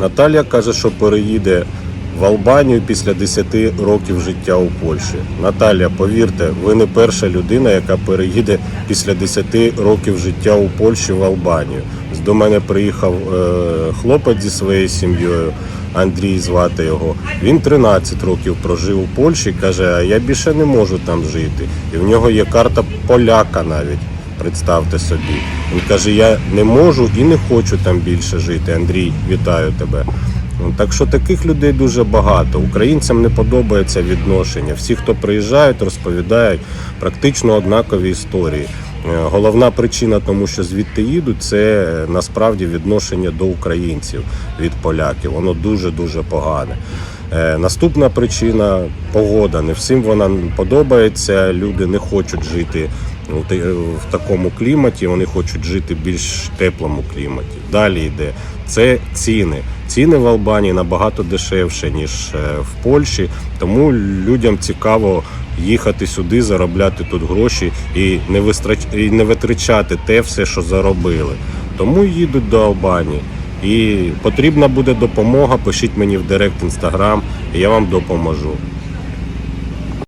Наталя каже, що переїде в Албанію після 10 років життя у Польщі. Наталя, повірте, ви не перша людина, яка переїде після 10 років життя у Польщі в Албанію. До мене приїхав е, хлопець зі своєю сім'єю. Андрій звати його. Він 13 років прожив у Польщі. каже, а я більше не можу там жити. І в нього є карта поляка навіть. Представте собі. Він каже: Я не можу і не хочу там більше жити. Андрій, вітаю тебе. Ну, Так що таких людей дуже багато. Українцям не подобається відношення. Всі, хто приїжджають, розповідають практично однакові історії. Е, Головна причина, тому що звідти їдуть, це е, насправді відношення до українців від поляків. Воно дуже дуже погане. Е, Наступна причина погода. Не всім вона подобається. Люди не хочуть жити в такому кліматі, вони хочуть жити в більш теплому кліматі. Далі йде це ціни. Ціни в Албанії набагато дешевше, ніж е, в Польщі, тому людям цікаво їхати сюди, заробляти тут гроші і не вистрач... і не витрачати те все, що заробили. Тому їдуть до Албанії. І потрібна буде допомога. Пишіть мені в директ інстаграм, і я вам допоможу.